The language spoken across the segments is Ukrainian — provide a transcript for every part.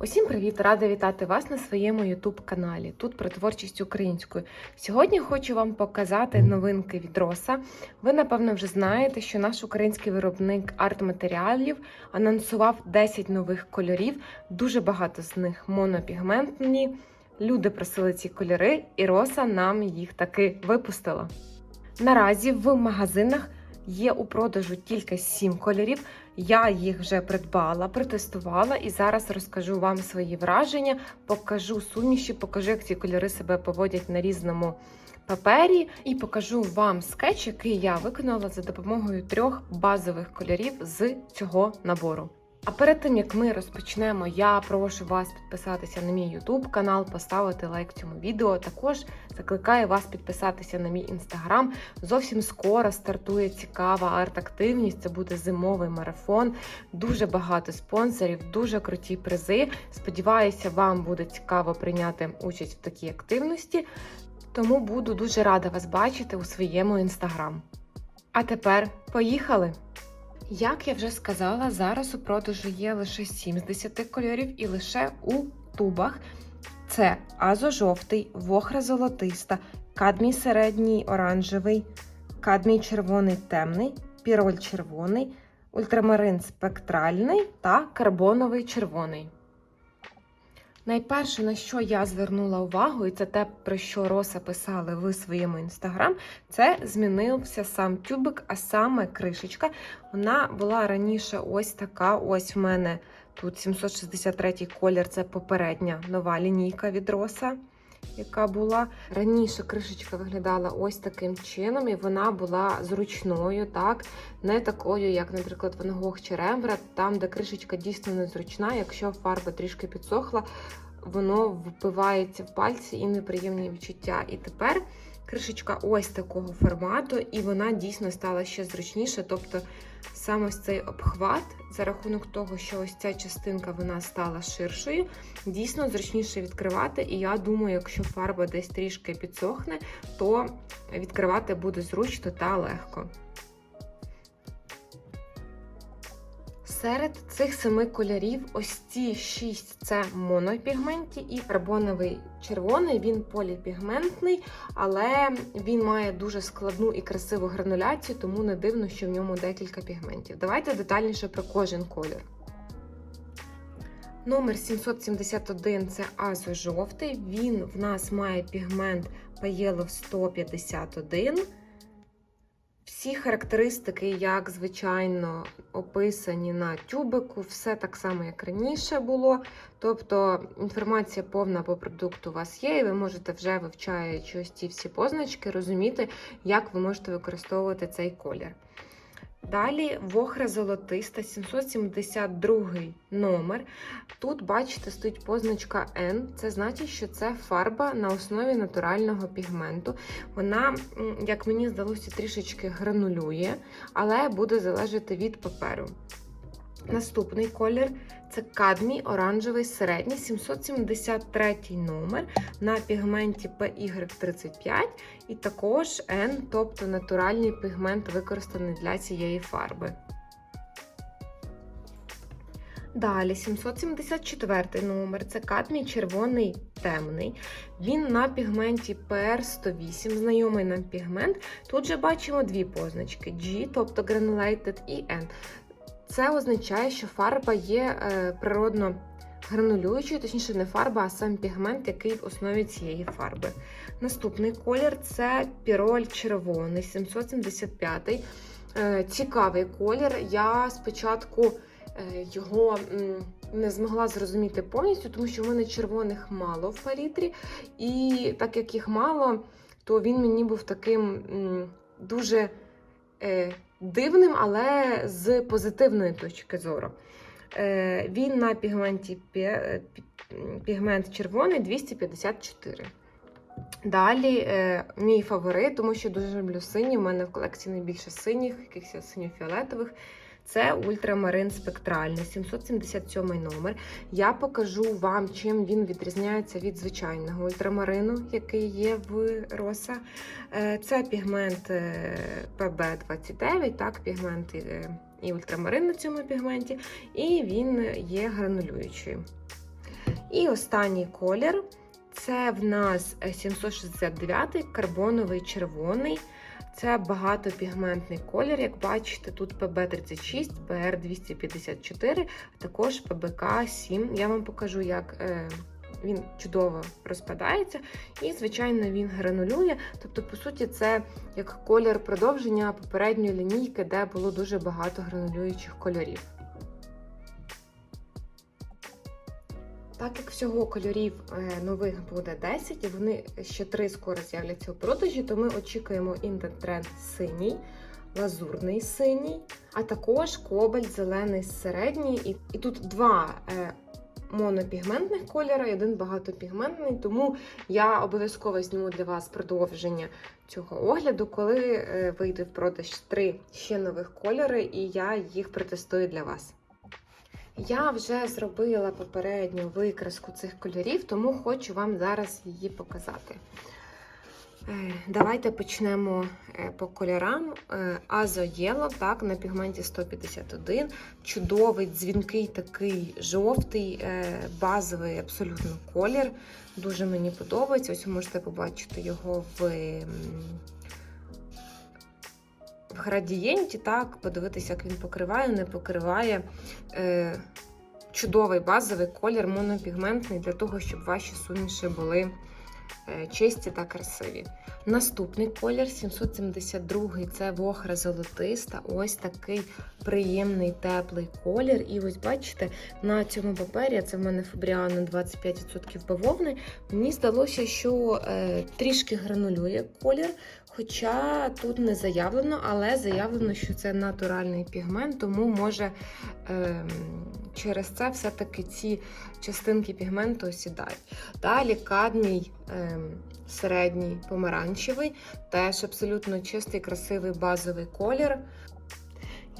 Усім привіт! Рада вітати вас на своєму youtube каналі. Тут про творчість українською. Сьогодні хочу вам показати новинки від Роса. Ви, напевно, вже знаєте, що наш український виробник арт-матеріалів анонсував 10 нових кольорів. Дуже багато з них монопігментні. Люди просили ці кольори, і Роса нам їх таки випустила. Наразі в магазинах є у продажу тільки 7 кольорів. Я їх вже придбала, протестувала і зараз розкажу вам свої враження, покажу суміші, покажу, як ці кольори себе поводять на різному папері, і покажу вам скетч, який я виконала за допомогою трьох базових кольорів з цього набору. А перед тим як ми розпочнемо, я прошу вас підписатися на мій YouTube канал, поставити лайк цьому відео. Також закликаю вас підписатися на мій інстаграм. Зовсім скоро стартує цікава арт-активність. Це буде зимовий марафон. Дуже багато спонсорів, дуже круті призи. Сподіваюся, вам буде цікаво прийняти участь в такій активності. Тому буду дуже рада вас бачити у своєму інстаграм. А тепер поїхали! Як я вже сказала, зараз у продажу є лише 7 з 10 кольорів і лише у тубах. Це азо-жовтий, вохра золотиста, кадмій середній оранжевий, кадмій червоний темний, піроль червоний, ультрамарин спектральний та карбоновий червоний. Найперше, на що я звернула увагу, і це те, про що Роса писали в своєму інстаграм, це змінився сам тюбик, а саме кришечка. Вона була раніше ось така. Ось в мене тут 763 колір це попередня нова лінійка від Роса. Яка була раніше кришечка виглядала ось таким чином, і вона була зручною, так не такою, як, наприклад, Ван Гог чи Рембрандт, там, де кришечка дійсно незручна. Якщо фарба трішки підсохла, воно впивається в пальці і неприємні відчуття. І тепер кришечка ось такого формату, і вона дійсно стала ще зручніше. Тобто саме ось цей обхват, за рахунок того, що ось ця частинка вона стала ширшою, дійсно зручніше відкривати. І я думаю, якщо фарба десь трішки підсохне, то відкривати буде зручно та легко. Серед цих семи кольорів, ось ці шість це монопігменті, і карбоновий червоний він поліпігментний, але він має дуже складну і красиву грануляцію, тому не дивно, що в ньому декілька пігментів. Давайте детальніше про кожен колір. Номер 771 це азо-жовтий. Він в нас має пігмент Payelov 151. Всі характеристики, як звичайно, описані на тюбику, все так само, як раніше було. Тобто інформація повна по продукту у вас є, і ви можете вже вивчаючи ось ці всі позначки, розуміти, як ви можете використовувати цей колір. Далі вохра золотиста, 772 номер. Тут, бачите, стоїть позначка N. Це значить, що це фарба на основі натурального пігменту. Вона, як мені здалося, трішечки гранулює, але буде залежати від паперу. Наступний колір це кадмій оранжевий середній, 773 номер на пігменті PY35 і також N, тобто натуральний пігмент використаний для цієї фарби. Далі 774 номер це кадмій червоний темний. Він на пігменті PR108, знайомий нам пігмент. Тут же бачимо дві позначки: G, тобто Granulated, і N. Це означає, що фарба є е, природно гранулюючою, точніше, не фарба, а сам пігмент, який в основі цієї фарби. Наступний колір це піроль червоний, 775 е, Цікавий колір. Я спочатку е, його не змогла зрозуміти повністю, тому що в мене червоних мало в палітрі, і так як їх мало, то він мені був таким дуже дивним, але з позитивної точки зору. Е, він на пігменті пігмент червоний 254. Далі е, мій фаворит, тому що дуже люблю сині. У мене в колекції найбільше синіх, якихось синьо-фіолетових. Це ультрамарин спектральний, 777 номер. Я покажу вам, чим він відрізняється від звичайного ультрамарину, який є в роса. Е, це пігмент PB29, так, пігмент і ультрамарин на цьому пігменті, і він є гранулюючим. І останній колір це в нас 769 карбоновий червоний. Це багатопігментний колір. Як бачите, тут ПБ36, ПР254, а також ПБК7. Я вам покажу, як е, він чудово розпадається. І, звичайно, він гранулює. Тобто, по суті, це як колір продовження попередньої лінійки, де було дуже багато гранулюючих кольорів. Так як всього кольорів е, нових буде 10, і вони ще три скоро з'являться у продажі, то ми очікуємо індентренд синій, лазурний синій, а також кобальт зелений середній. І, і тут два е, монопігментних кольора і один багатопігментний. Тому я обов'язково зніму для вас продовження цього огляду, коли е, вийде в продаж три ще нових кольори, і я їх протестую для вас. Я вже зробила попередню викраску цих кольорів, тому хочу вам зараз її показати. Е, Давайте почнемо е, по кольорам. Е, Азо Yellow, так, на пігменті 151. Чудовий, дзвінкий такий жовтий, базовий абсолютно колір. Дуже мені подобається. Ось ви можете побачити його в, градієнті, так, подивитися, як він покриває, не покриває. Е, Чудовий базовий колір, монопігментний, для того, щоб ваші суміші були е, чисті та красиві. Наступний колір 772 це вохра золотиста. Ось такий приємний теплий колір. І ось бачите, на цьому папері це в мене Фабріано 25% бавовни. Мені здалося, що е, трішки гранулює колір. Хоча тут не заявлено, але заявлено, що це натуральний пігмент, тому може е, через це все-таки ці частинки пігменту осідають. Далі кадмій е, середній помаранчевий, теж абсолютно чистий, красивий базовий колір.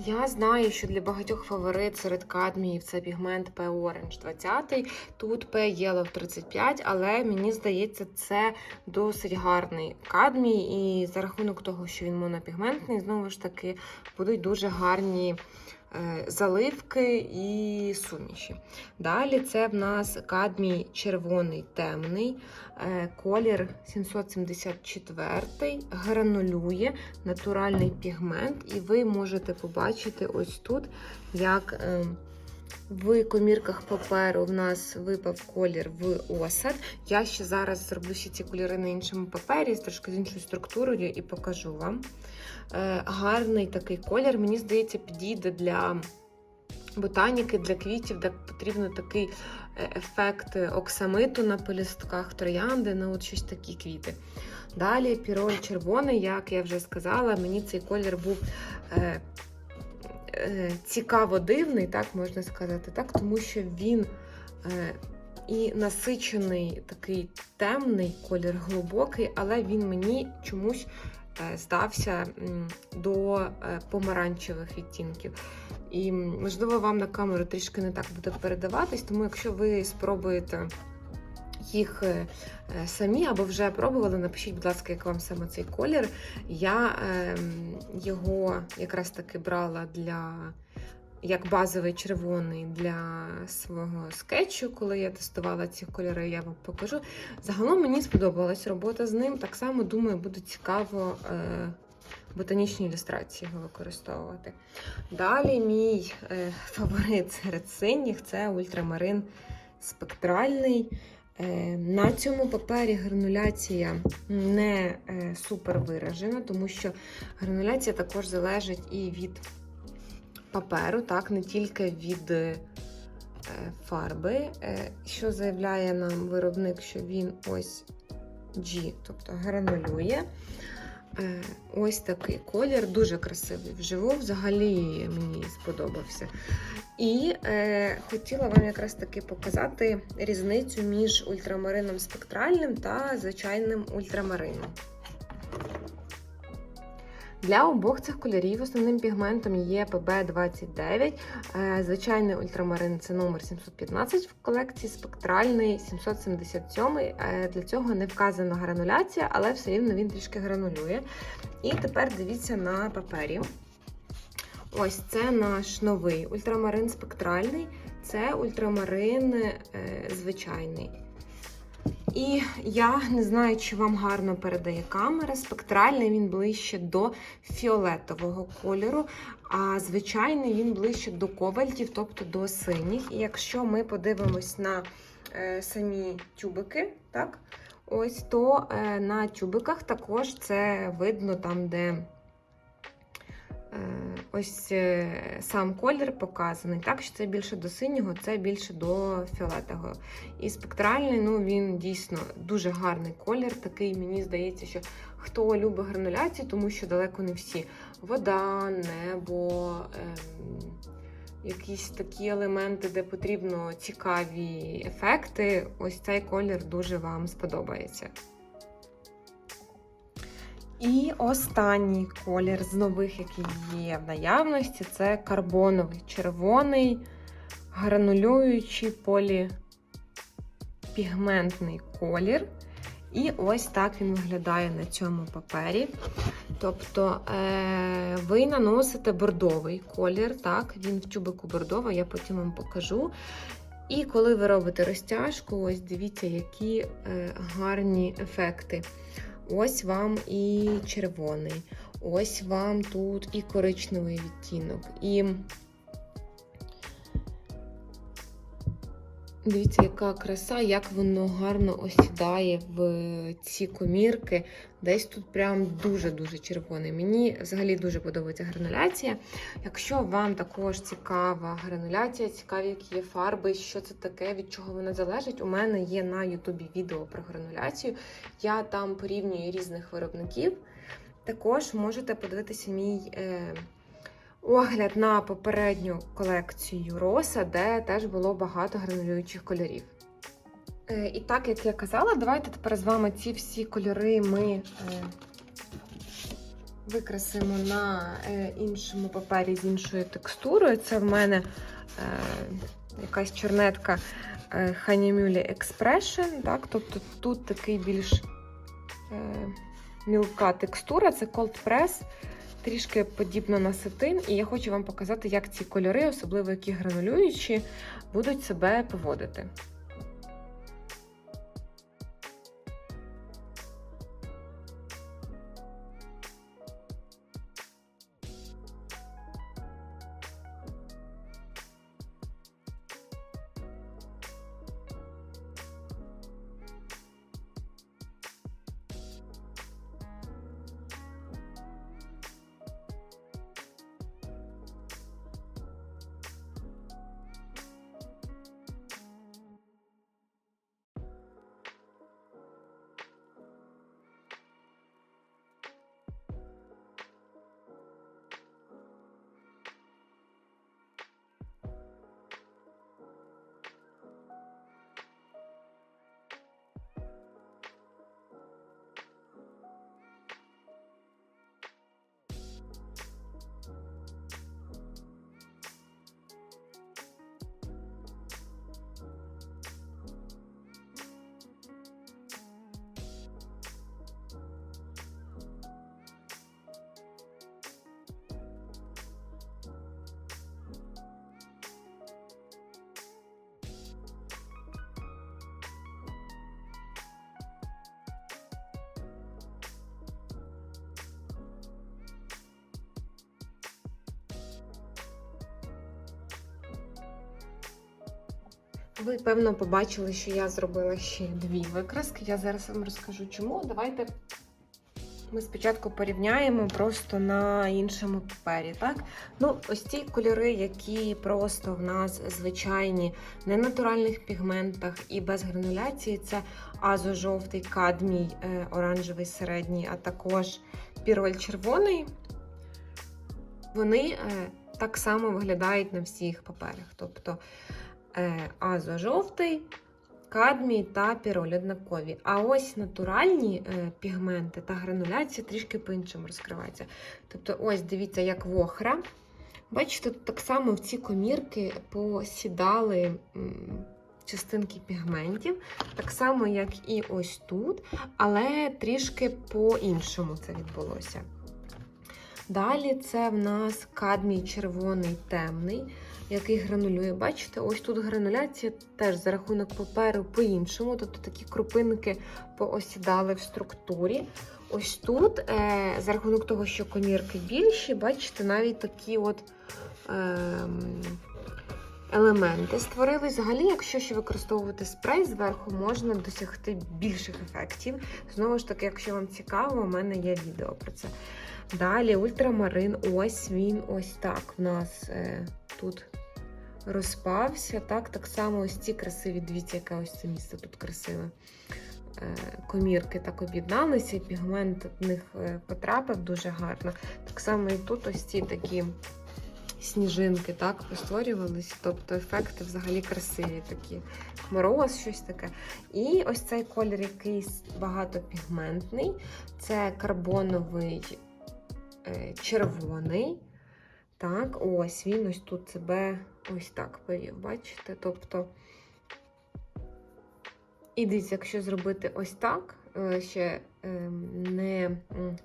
Я знаю, що для багатьох фаворит серед кадміїв це пігмент P Orange 20, тут P Yellow 35, але мені здається, це досить гарний кадмій, і за рахунок того, що він монопігментний, знову ж таки, будуть дуже гарні заливки і суміші. Далі це в нас кадмій червоний темний, е, колір 774, гранулює натуральний пігмент, і ви можете побачити ось тут, як е, в комірках паперу в нас випав колір в осад. Я ще зараз зроблю ще ці кольори на іншому папері, трошки з іншою структурою і покажу вам. Е, Гарний такий колір, мені здається, підійде для ботаніки, для квітів, де потрібно такий е, ефект оксамиту на полістках троянди, на от щось такі квіти. Далі піроль червоний, як я вже сказала, мені цей колір був е, цікаво дивний, так можна сказати, так, тому що він е, і насичений такий темний колір глибокий, але він мені чомусь здався до е, помаранчевих відтінків. І можливо, вам на камеру трішки не так буде передаватись, тому якщо ви спробуєте їх е, е, самі або вже пробували, напишіть, будь ласка, як вам саме цей колір. Я ем, його якраз таки брала для. Як базовий червоний для свого скетчу, коли я тестувала ці кольори, я вам покажу. Загалом мені сподобалась робота з ним. Так само, думаю, буде цікаво е, ботанічні ілюстрації його використовувати. Далі мій е, фаворит серед синіх це ультрамарин спектральний. Е, На цьому папері грануляція не супер виражена, тому що грануляція також залежить і від паперу, так, не тільки від е, фарби, Е, що заявляє нам виробник, що він ось G, тобто гранулює. Е, Ось такий колір, дуже красивий вживу, взагалі мені сподобався. І е, хотіла вам якраз таки показати різницю між ультрамарином спектральним та звичайним ультрамарином. Для обох цих кольорів основним пігментом є PB29. Е, Звичайний ультрамарин це номер 715 в колекції, спектральний 777. Е, Для цього не вказана грануляція, але все рівно він трішки гранулює. І тепер дивіться на папері. Ось це наш новий ультрамарин спектральний. це ультрамарин е, звичайний. І я не знаю, чи вам гарно передає камера. Спектральний він ближче до фіолетового кольору, а звичайний він ближче до ковальтів, тобто до синіх. І якщо ми подивимось на е, самі тюбики, так, ось, то е, на тюбиках також це видно там, де. Е, Ось е, сам колір показаний, так що це більше до синього, це більше до фіолетового. І спектральний, ну він дійсно дуже гарний колір. Такий, мені здається, що хто любить грануляцію, тому що далеко не всі. Вода, небо, ем, якісь такі елементи, де потрібно цікаві ефекти. Ось цей колір дуже вам сподобається. І останній колір з нових, який є в наявності, це карбоновий червоний, гранулюючий поліпігментний колір. І ось так він виглядає на цьому папері. Тобто е- ви наносите бордовий колір, так, він в тюбику бордовий, я потім вам покажу. І коли ви робите розтяжку, ось дивіться, які е- гарні ефекти. Ось вам і червоний, ось вам тут і коричневий відтінок. І дивіться, яка краса, як воно гарно осідає в ці комірки. Десь тут прям дуже-дуже червоний. Мені взагалі дуже подобається грануляція. Якщо вам також цікава грануляція, цікаві, які є фарби, що це таке, від чого вона залежить, у мене є на Ютубі відео про грануляцію. Я там порівнюю різних виробників. Також можете подивитися мій е, огляд на попередню колекцію роса, де теж було багато гранулюючих кольорів. Е, і так, як я казала, давайте тепер з вами ці всі кольори ми е, викрасимо на е, іншому папері з іншою текстурою. Це в мене якась е, Hanyamuli Expression. Так? Тобто тут такий більш мілка текстура, це Cold Press. Трішки подібно на сатин, і я хочу вам показати, як ці кольори, особливо які гранулюючі, будуть себе поводити. Ви, певно, побачили, що я зробила ще дві викраски. Я зараз вам розкажу чому. Давайте ми спочатку порівняємо просто на іншому папері. Так? Ну, ось ці кольори, які просто в нас звичайні, не натуральних пігментах і без грануляції, це азо-жовтий, кадмій, е, оранжевий середній, а також піроль червоний. Вони е, так само виглядають на всіх паперах. Тобто азо-жовтий, кадмій та піроль однакові. А ось натуральні е, пігменти та грануляція трішки по-іншому розкриваються. Тобто, ось дивіться, як вохра. Бачите, так само в ці комірки посідали частинки пігментів, так само, як і ось тут, але трішки по-іншому це відбулося. Далі це в нас кадмій червоний темний. Який гранулює. Бачите, ось тут грануляція теж за рахунок паперу по-іншому, тобто такі крупинки поосідали в структурі. Ось тут, е, за рахунок того, що комірки більші, бачите, навіть такі от. ем, елементи створили. Взагалі, якщо ще використовувати спрей зверху, можна досягти більших ефектів. Знову ж таки, якщо вам цікаво, у мене є відео про це. Далі ультрамарин, ось він ось так в нас е, тут розпався. Так, так само ось ці красиві, дивіться, яке ось це місце тут красиве. Е, Комірки так об'єдналися, пігмент в них е, потрапив дуже гарно. Так само і тут ось ці такі сніжинки так постворювались. Тобто ефекти взагалі красиві такі. Мороз, щось таке. І ось цей колір, який багатопігментний, це карбоновий е, червоний. Так, ось він ось тут себе ось так повів, бачите? Тобто, і дивіться, якщо зробити ось так, е, ще не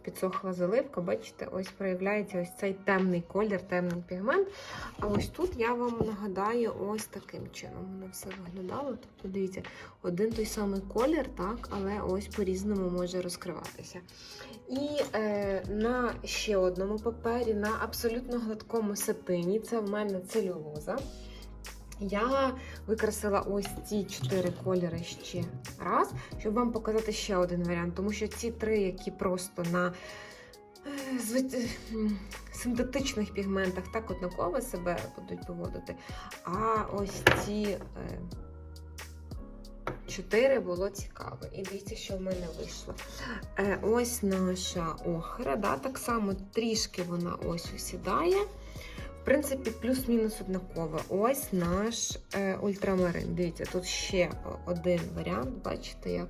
підсохла заливка, бачите, ось проявляється ось цей темний колір, темний пігмент. А ось тут я вам нагадаю ось таким чином. Воно все виглядало. Тобто, дивіться, один той самий колір, так, але ось по-різному може розкриватися. І е, на ще одному папері, на абсолютно гладкому сатині, це в мене целюлоза. Я використала ось ці чотири кольори ще раз, щоб вам показати ще один варіант, тому що ці три, які просто на е, м, синтетичних пігментах так однаково себе будуть поводити. А ось ці е, чотири було цікаво. І дивіться, що в мене вийшло. Е, ось наша охра, да, так само трішки вона ось осідає. В принципі, плюс-мінус однаково. Ось наш е, ультрамарин. Дивіться, тут ще один варіант, бачите, як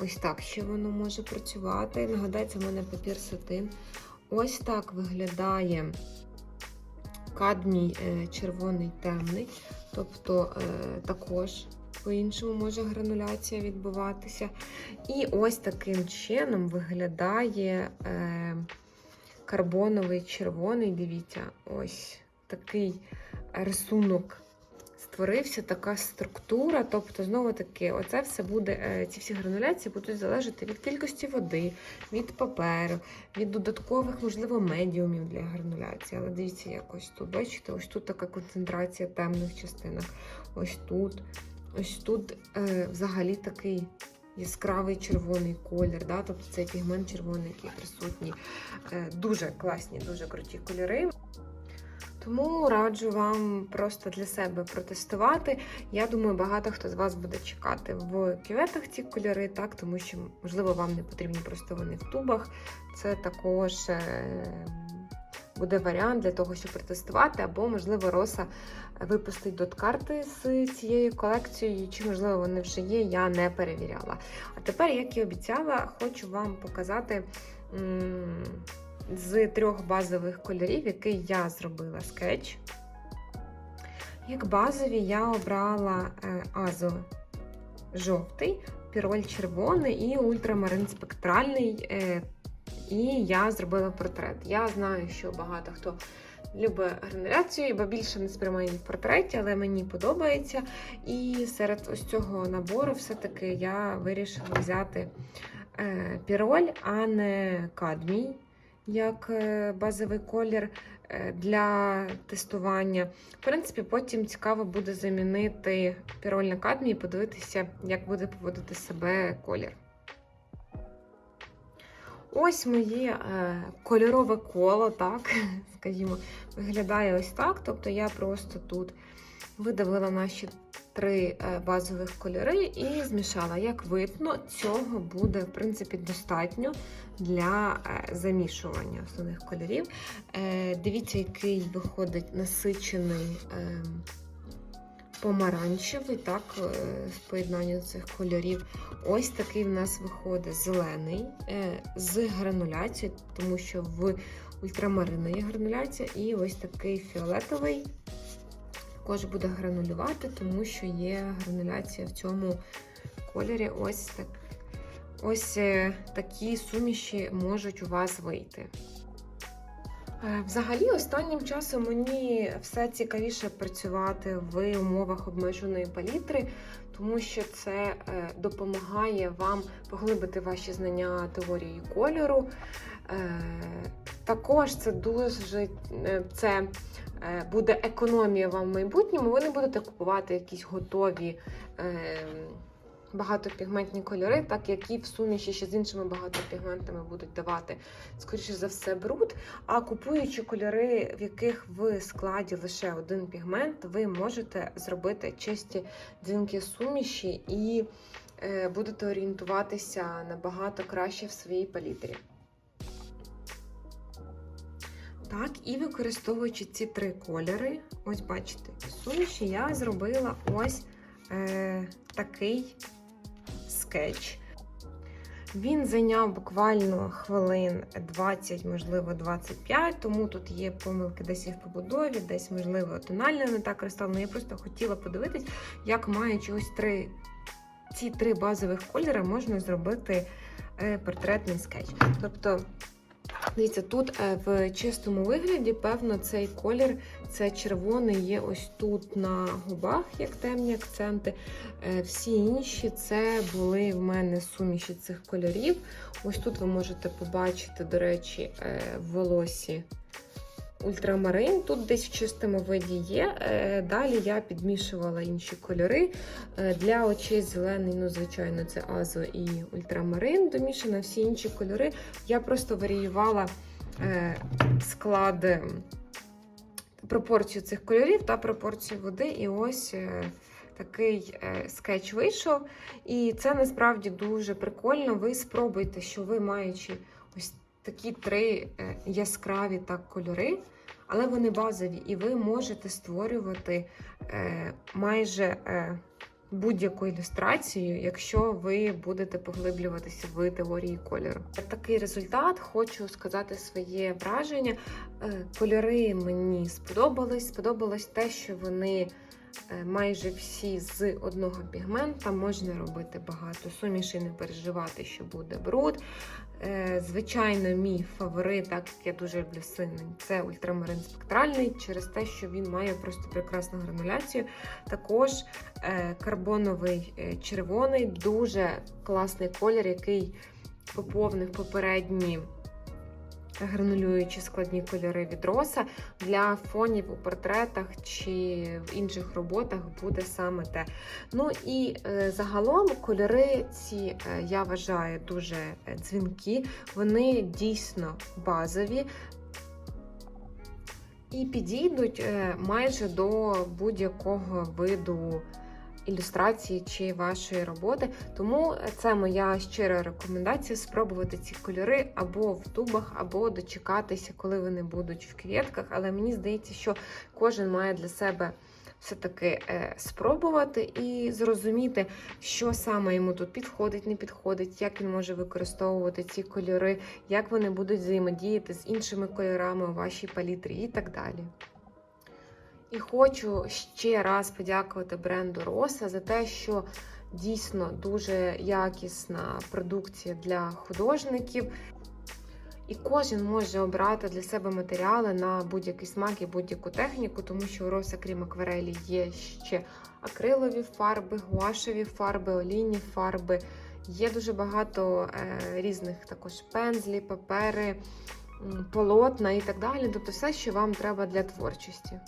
ось так ще воно може працювати. Нагадається, в мене папір сатин. Ось так виглядає кадмій е, червоний темний. Тобто е, також по-іншому може грануляція відбуватися. І ось таким чином виглядає. Е, карбоновий червоний, дивіться, ось такий рисунок створився, така структура. Тобто, знову таки, оце все буде, е, ці всі грануляції будуть залежати від кількості води, від паперу, від додаткових, можливо, медіумів для грануляції. Але дивіться, як ось тут, бачите, ось тут така концентрація темних частинок. Ось тут, ось тут е, взагалі такий яскравий червоний колір, да? тобто цей пігмент червоний, який присутній. Е, Дуже класні, дуже круті кольори. Тому раджу вам просто для себе протестувати. Я думаю, багато хто з вас буде чекати в кюветах ці кольори, так, тому що, можливо, вам не потрібні просто вони в тубах. Це також е, буде варіант для того, щоб протестувати, або, можливо, Роса випустить дот-карти з цією колекцією, чи, можливо, вони вже є, я не перевіряла. А тепер, як і обіцяла, хочу вам показати. З трьох базових кольорів, який я зробила скетч. Як базові я обрала е, азо жовтий, піроль червоний і ультрамарин спектральний. І я зробила портрет. Я знаю, що багато хто любить грануляцію, бо більше не сприймає в портреті, але мені подобається. І серед ось цього набору все-таки я вирішила взяти е, піроль, а не кадмій як е, базовий колір е, для тестування. В принципі, потім цікаво буде замінити піроль на кадмій і подивитися, як буде поводити себе колір. Ось моє е, кольорове коло, так, скажімо, виглядає ось так. Тобто я просто тут видавила наші три е, базових кольори і змішала. Як видно, цього буде, в принципі, достатньо для е, замішування основних кольорів. Дивіться, який виходить насичений е, помаранчевий, так, е, в поєднанні цих кольорів. Ось такий в нас виходить зелений е, з грануляцією, тому що в ультрамарина є грануляція, і ось такий фіолетовий. Також буде гранулювати, тому що є грануляція в цьому кольорі. Ось так. Ось е, такі суміші можуть у вас вийти. Е, Взагалі, останнім часом мені все цікавіше працювати в умовах обмеженої палітри, тому що це е, допомагає вам поглибити ваші знання теорії кольору. Е, Також це дуже це буде економія вам в майбутньому. Ви не будете купувати якісь готові. Багатопігментні кольори, так які в суміші ще з іншими багатопігментами будуть давати, скоріше за все, бруд. А купуючи кольори, в яких в складі лише один пігмент, ви можете зробити чисті дзвінки суміші і е, будете орієнтуватися набагато краще в своїй палітрі. Так, і використовуючи ці три кольори, ось бачите, суміші я зробила ось е, такий скетч. Він зайняв буквально хвилин 20, можливо, 25, тому тут є помилки десь в побудові, десь, можливо, тонально не так розставлено. Я просто хотіла подивитись, як маючи ось три, ці три базових кольори, можна зробити е, портретний скетч. Тобто, дивіться, тут е, в чистому вигляді, певно, цей колір, це червоний, є ось тут на губах, як темні акценти. Е, Всі інші це були в мене суміші цих кольорів. Ось тут ви можете побачити, до речі, е, в волосі ультрамарин. Тут десь в чистому виді є. Е, Далі я підмішувала інші кольори. Е, Для очей зелений, ну, звичайно, це азо і ультрамарин. Домішана всі інші кольори. Я просто варіювала е, склад. Пропорцію цих кольорів та пропорцію води, і ось е, такий е, скетч вийшов. І це насправді дуже прикольно. Ви спробуйте, що ви маючи ось такі три е, яскраві так кольори, але вони базові, і ви можете створювати майже будь-яку ілюстрацію, якщо ви будете поглиблюватися в теорії кольору. Такий результат, хочу сказати своє враження. Е, Кольори мені сподобались. Сподобалось те, що вони майже всі з одного пігмента. Можна робити багато сумішей, не переживати, що буде бруд. Е, Звичайно, мій фаворит, так як я дуже люблю синень, це ультрамарин спектральний, через те, що він має просто прекрасну грануляцію. Також е, карбоновий е, червоний, дуже класний колір, який поповнив попередні гранулюючі складні кольори від роса. Для фонів у портретах чи в інших роботах буде саме те. Ну і е, загалом кольори ці е, я вважаю дуже е, дзвінкі, вони дійсно базові. І підійдуть майже до будь-якого виду ілюстрації чи вашої роботи. Тому це моя щира рекомендація спробувати ці кольори або в тубах, або дочекатися, коли вони будуть в квітках. Але мені здається, що кожен має для себе все-таки е, спробувати і зрозуміти, що саме йому тут підходить, не підходить, як він може використовувати ці кольори, як вони будуть взаємодіяти з іншими кольорами у вашій палітрі і так далі. І хочу ще раз подякувати бренду Роса за те, що дійсно дуже якісна продукція для художників. І кожен може обрати для себе матеріали на будь-який смак і будь-яку техніку, тому що у Роса, крім акварелі, є ще акрилові фарби, гуашеві фарби, олійні фарби. Є дуже багато е, різних також пензлі, папери, полотна і так далі. Тобто все, що вам треба для творчості.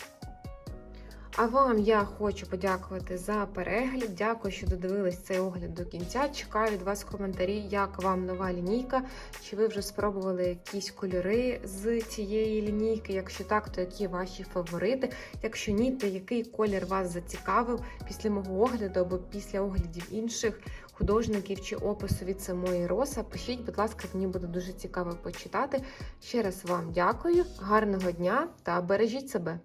А вам я хочу подякувати за перегляд. Дякую, що додивились цей огляд до кінця. Чекаю від вас коментарі, як вам нова лінійка. Чи ви вже спробували якісь кольори з цієї лінійки? Якщо так, то які ваші фаворити? Якщо ні, то який колір вас зацікавив після мого огляду або після оглядів інших художників чи опису від самої роса? Пишіть, будь ласка, мені буде дуже цікаво почитати. Ще раз вам дякую, гарного дня та бережіть себе!